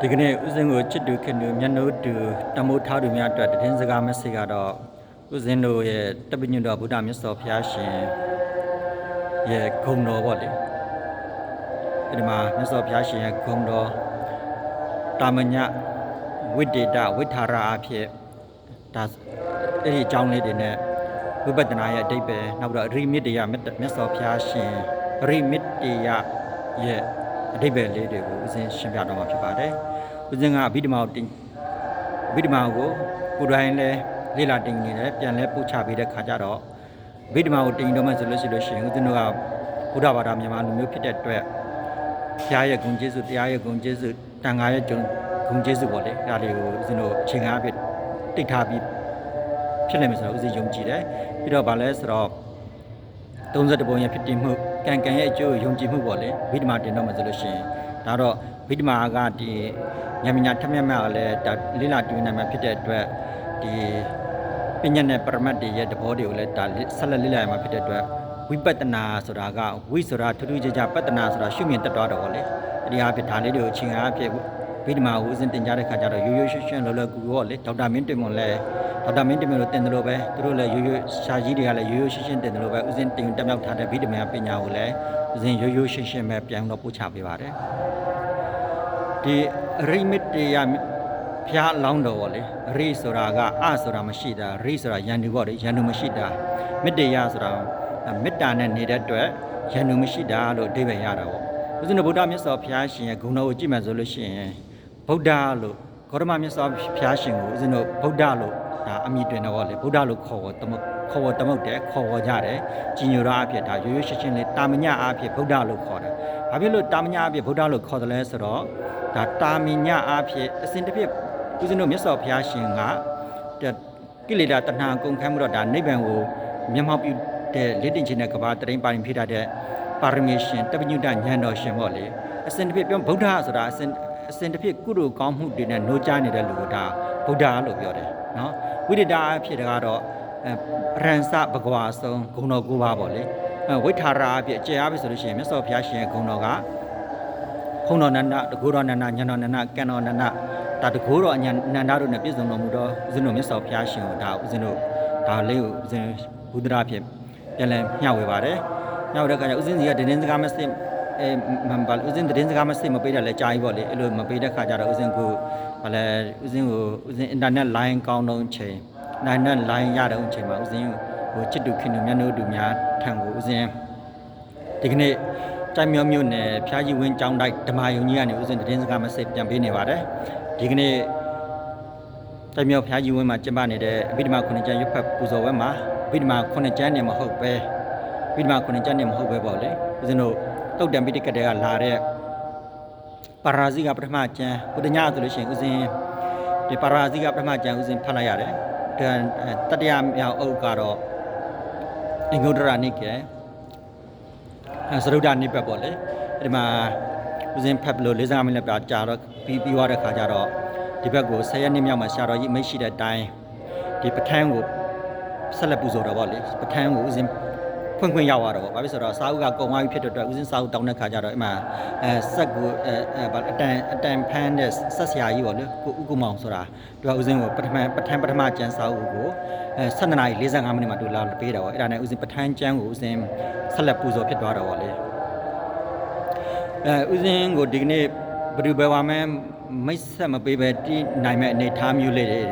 ဒီကနေ့ဦးစင်းကိုချစ်တူခင်တူမျက်နှာတူတမိုးထားသူများအတွက်တည်င်းစကားမက်ဆေ့ကတော့ဦးစင်းတို့ရဲ့တပည့်ညွတ်တော်ဗုဒ္ဓမြတ်စွာဘုရားရှင်ရဲ့ဂုဏ်တော်ပေါ့လေဒီမှာမြတ်စွာဘုရားရှင်ရဲ့ဂုဏ်တော်တာမညဝိတ္တေတဝိထာရအဖြစ်ဒါအဲ့ဒီအကြောင်းလေးတွေနဲ့ဝိပဿနာရဲ့အတိတ်ပဲနောက်ပြီးတော့အရိမိတ္တယမြတ်စွာဘုရားရှင်အရိမိတ္တယရဲ့ အတိတ်ပဲလေးတွေကိုဦးစင်းရှင်းပြတော့မှာဖြစ်ပါတယ်ဦးစင်းကအဘိဓမ္မာကိုတင်အဘိဓမ္မာကိုကိုယ်တိုင်လဲလေ့လာတင်နေတယ်ပြန်လဲပို့ချပေးတဲ့ခါကျတော့အဘိဓမ္မာကိုတင်တော့မှဆိုလို့ရှိလို့ရှိရင်ဦးဇင်းတို့ကဘုရားဘာသာမြန်မာလူမျိုးဖြစ်တဲ့အတွက်ဘုရားရဲ့ဂုဏ်ကျေးဇူးတရားရဲ့ဂုဏ်ကျေးဇူးတန်ခါရဲ့ဂုဏ်ဂုဏ်ကျေးဇူးပေါ့လေအဲဒါလေးကိုဦးဇင်းတို့အချိန်ကားအဖြစ်တိတ်ထားပြီးဖြစ်နိုင်မယ်ဆိုတော့ဦးဇင်းယုံကြည်တယ်ပြီးတော့ဗာလဲဆိုတော့31ပုံရဲ့ဖြစ်တည်မှု ကံကံရဲ့အကျိုးကိုယုံကြည်မှုပေါ့လေဗိဓမာတင်တော့မှဆိုလို့ရှိရင်ဒါတော့ဗိဓမာကဒီညမညာထက်မြက်မြက်ကလည်းဒါလိလာတွင်နိုင်မှာဖြစ်တဲ့အတွက်ဒီပညာနဲ့ပရမတ်တွေရဲ့သဘောတွေကိုလည်းဒါဆက်လက်လေ့လာရမှာဖြစ်တဲ့အတွက်ဝိပဿနာဆိုတာကဝိဆိုတာထူးထူးခြားခြားပဿနာဆိုတာရှုမြင်တတ်တော့တယ်ပေါ့လေအဒီအဖြစ်ဒါလေးတွေကိုအချိန်အားဖြင့် ဗိဓမာကိုဦးစင်တင်ကြတဲ့ခါကျတော့ရိုးရိုးရှင်းရှင်းလောလောကူကူပေါ့လေဒေါက်တာမင်းတင်မွန်လည်းဒေါက်တာမင်းတင်မွန်လို့တင်တယ်လို့ပဲသူတို့လည်းရိုးရိုးရှာကြီးတွေကလည်းရိုးရိုးရှင်းရှင်းတင်တယ်လို့ပဲဦးစင်တင်တက်မြောက်ထားတဲ့ဗိဓမာပညာကိုလည်းဦးစင်ရိုးရိုးရှင်းရှင်းပဲပြန်တော့ပို့ချပေးပါတယ်ဒီအရိမစ်တေယဖျားလောင်းတော်ပေါ့လေရိဆိုတာကအဆိုတာမရှိတာရိဆိုတာယန္တုပေါ့လေယန္တုမရှိတာမစ်တေယဆိုတာမေတ္တာနဲ့နေတဲ့အတွက်ယန္တုမရှိတာလို့အဓိပ္ပာယ်ရတာပေါ့ဦးဇင်းတို့ဗုဒ္ဓမြတ်စွာဘုရားရှင်ရဲ့ဂုဏ်တော်ကိုကြည့်မှဆိုလို့ရှိရင် ဗုဒ္ဓလို့ဂေါတမမြတ်စွာဘုရားရှင်ကိုဦးဇင်းတို့ဗုဒ္ဓလို့ဒါအမည်တွင်တော့ဗောလေဗုဒ္ဓလို့ခေါ်တမခေါ်ဝတမုတ်တယ်ခေါ်ဝကြတယ်ကြီးညိုရအဖြစ်ဒါရိုးရိုးရှင်းရှင်းလေးတာမညအဖြစ်ဗုဒ္ဓလို့ခေါ်တယ်ဘာဖြစ်လို့တာမညအဖြစ်ဗုဒ္ဓလို့ခေါ်တယ်လဲဆိုတော့ဒါတာမညအဖြစ်အစဉ်တစ်ဖြစ်ဦးဇင်းတို့မြတ်စွာဘုရားရှင်ကကိလေသာတဏှာကုန်ခန်းမှုတော့ဒါနိဗ္ဗာန်ကိုမျက်မှောက်ပြုတဲ့လက်တင်ခြင်းနဲ့ကဘာတရင်ပါရင်ဖြစ်တာတဲ့ပါရမီရှင်တပညုတဉာဏ်တော်ရှင်ပေါ့လေအစဉ်တစ်ဖြစ်ပြောဗုဒ္ဓဆိုတာအစဉ် အစဉ်တစ်ဖြစ်ကုသိုလ်ကောင်းမှုတွေနဲ့နှိုးကြားနေတဲ့လူကဒါဗုဒ္ဓလို့ပြောတယ်နော်ဝိဒတာအဖြစ်တကတော့ရန်စဘဂဝါဆုံးဂုဏတော်၉ပါးပေါ့လေဝိထာရာအဖြစ်အကျယ်အားဖြင့်ဆိုလို့ရှိရင်မြတ်စွာဘုရားရှင်ရဲ့ဂုဏတော်ကဖုံတော်နန္ဒတကူတော်နန္ဒညံတော်နန္ဒကံတော်နန္ဒဒါတကူတော်အညာနန္ဒတို့နဲ့ပြည့်စုံတော်မူတော့ဦးဇင်းတို့မြတ်စွာဘုရားရှင်ကိုဒါဦးဇင်းတို့ဒါလေးကိုဦးဇင်းဘုဒ္ဓရာဖြစ်ပြန်လဲမျှဝေပါတယ်မျှဝေတဲ့အခါကျဦးဇင်းစီကတင်းတင်းစကားမစစ် အဲမန်ပါဦးဇင်းတင်းစကားမစစ်မပေးတယ်လဲကြာကြီးပေါ့လေအဲ့လိုမပေးတဲ့ခါကျတော့ဦးဇင်းကိုဘာလဲဦးဇင်းကိုဦးဇင်းအင်တာနက်လိုင်းကောင်းတော့ချိန်နိုင်နဲ့လိုင်းရတဲ့အချိန်မှာဦးဇင်းဟိုချစ်တူခင်တူမျက်နှာတူများထံကိုဦးဇင်းဒီကနေ့တိုက်မြောမြို့နယ်ဖျားကြီးဝင်းကျောင်းတိုက်ဓမ္မယုံကြီးကနေဦးဇင်းတင်းစကားမစစ်ပြန်ပေးနေပါတယ်ဒီကနေ့တိုက်မြောဖျားကြီးဝင်းမှာကျင်းပနေတဲ့အဘိဓမ္မာခုနှစ်ကျမ်းရွတ်ဖတ်ပူဇော်ဝဲမှာအဘိဓမ္မာခုနှစ်ကျမ်းနေမဟုတ်ပဲအဘိဓမ္မာခုနှစ်ကျမ်းနေမဟုတ်ပဲပေါ့လေဦးဇင်းတို့ တုတ်တံပိဋကတဲ့ကလာတဲ့ပါရာဇိကပထမကျမ်းဘုဒ္ဓညဆိုလို့ရှိရင်ဦးဇင်းဒီပါရာဇိကပထမကျမ်းဦးဇင်းဖတ်လိုက်ရတယ်တတရမြောက်အုပ်ကတော့အင်္ဂုတ္တရနိကေသရုဒ္ဓနိပတ်ပေါ့လေဒီမှာဦးဇင်းဖတ်လို့45မိနစ်ပြကြာတော့ပြီးပြီးသွားတဲ့ခါကျတော့ဒီဘက်ကို10ရက်နှစ်မြောက်မှာဆရာတော်ကြီးမိတ်ရှိတဲ့အတိုင်းဒီပဋ္ဌာန်းကိုဆက်လက်ပူဇော်တော့ဗောလေပဋ္ဌာန်းကိုဦးဇင်း ဖွင့်ခွင့်ရောက်သွားတော့ဗောဘာဖြစ်ဆိုတော့စာအုပ်ကကုံသွားပြီဖြစ်တဲ့အတွက်ဦးဇင်းစာအုပ်တောင်းတဲ့ခါကျတော့အဲ့မှာအဲဆက်ကိုအဲအဲဗာအတန်အတန်ဖန်းတဲ့ဆက်ဆရာကြီးဗောလေကိုဥက္ကုမောင်ဆိုတာသူကဦးဇင်းကိုပထမပဋ္ဌာန်းပထမကျမ်းစာအုပ်ကိုအဲ7နာရီ45မိနစ်မှာသူလာပေးတော့ဗောအဲ့ဒါနဲ့ဦးဇင်းပဋ္ဌာန်းကျမ်းကိုဦးဇင်းဆက်လက်ပူဇော်ဖြစ်သွားတော့ဗောလေအဲဦးဇင်းကိုဒီကနေ့ဘယ်သူပဲဝါမဲမိတ်ဆက်မပေးပဲတီးနိုင်မဲ့အနေထားမျိုးလေးတွေ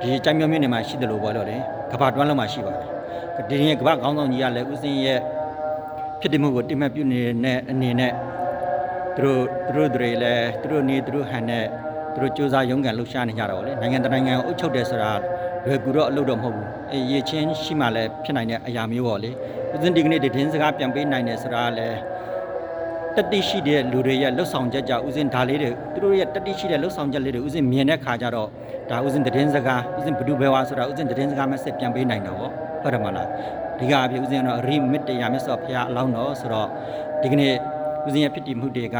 ဒီကြိုင်မျိုးမျိုးနေမှာရှိတယ်လို့ပြောလို့လေကဘာတွန်းလုံးမှာရှိပါတယ် ဒီရင်ကဘာကောင်းဆောင်ကြီးကလည်းဦးစင်းရဲ့ဖြစ်တည်မှုကိုတိမှတ်ပြုနေတဲ့အနေနဲ့သူတို့သူတို့တွေလည်းသူတို့နေသူတို့ဟန်နဲ့သူတို့စူးစမ်းရုန်းကန်လှုပ်ရှားနေကြတော့လေနိုင်ငံတနိုင်ငံကိုအုပ်ချုပ်တယ်ဆိုတာလွယ်ကူတော့အလုပ်တော့မဟုတ်ဘူးအဲရေချင်းရှိမှလည်းဖြစ်နိုင်တဲ့အရာမျိုးပေါ့လေဦးစင်းဒီကနေ့တည်င်းစကားပြန်ပေးနိုင်တယ်ဆိုတာလည်းတတိရှိတဲ့လူတွေရဲ့လှုပ်ဆောင်ချက်ကြောင့်ဦးစင်းဒါလေးတွေသူတို့ရဲ့တတိရှိတဲ့လှုပ်ဆောင်ချက်လေးတွေဦးစင်းမြင်တဲ့ခါကျတော့ဒါဦးစင်းသတင်းစကားဦးစင်းဘဒုဘဲဝါဆိုတာဦးစင်းသတင်းစကားမဲ့ဆက်ပြန်ပေးနိုင်တော့ ဟုတ်တယ်မလားဒီကအဖြစ်ဦးစင်းကတော့ရိမစ်တရားမြတ်စွာဘုရားအလောင်းတော်ဆိုတော့ဒီကနေ့ဦးစင်းရဲ့ဖြစ်တည်မှုတွေက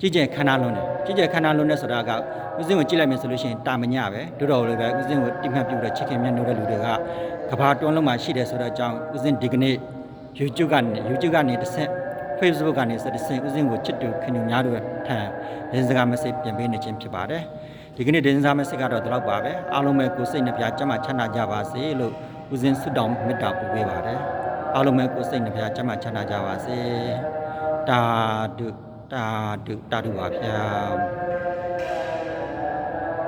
ကြည်ကျဲခန္ဓာလုံးတယ်ကြည်ကျဲခန္ဓာလုံးနဲ့ဆိုတာကဦးစင်းကိုကြည့်လိုက်မယ်ဆိုလို့ရှိရင်တာမညပဲတို့တော်လည်းပဲဦးစင်းကိုတိမှတ်ပြုတဲ့ချစ်ခင်မြတ်နိုးတဲ့လူတွေကကဘာတွန်းလုံးမှာရှိတယ်ဆိုတော့အကြောင်းဦးစင်းဒီကနေ့ YouTube ကနေ YouTube ကနေတစ်ဆက် Facebook ကနေစတဲ့စင်ဦးစင်းကိုချစ်တူခင်တူများတို့ထံဒင်းစကား message ပြန်ပေးနေခြင်းဖြစ်ပါတယ်ဒီကနေ့ဒင်းစကား message ကတော့ဒီလောက်ပါပဲအားလုံးပဲကိုယ်စိတ်နှပြကျမ်းမာချမ်းသာကြပါစေလို့ ဦးစင်းဆုတောင်းမေတ္တာပို့ပေးပါတယ်အားလုံးပဲကိုယ်စိတ်နှပြကျမ်းမာချမ်းသာကြပါစေတာဒုတာဒုတာဒုပါဗျာ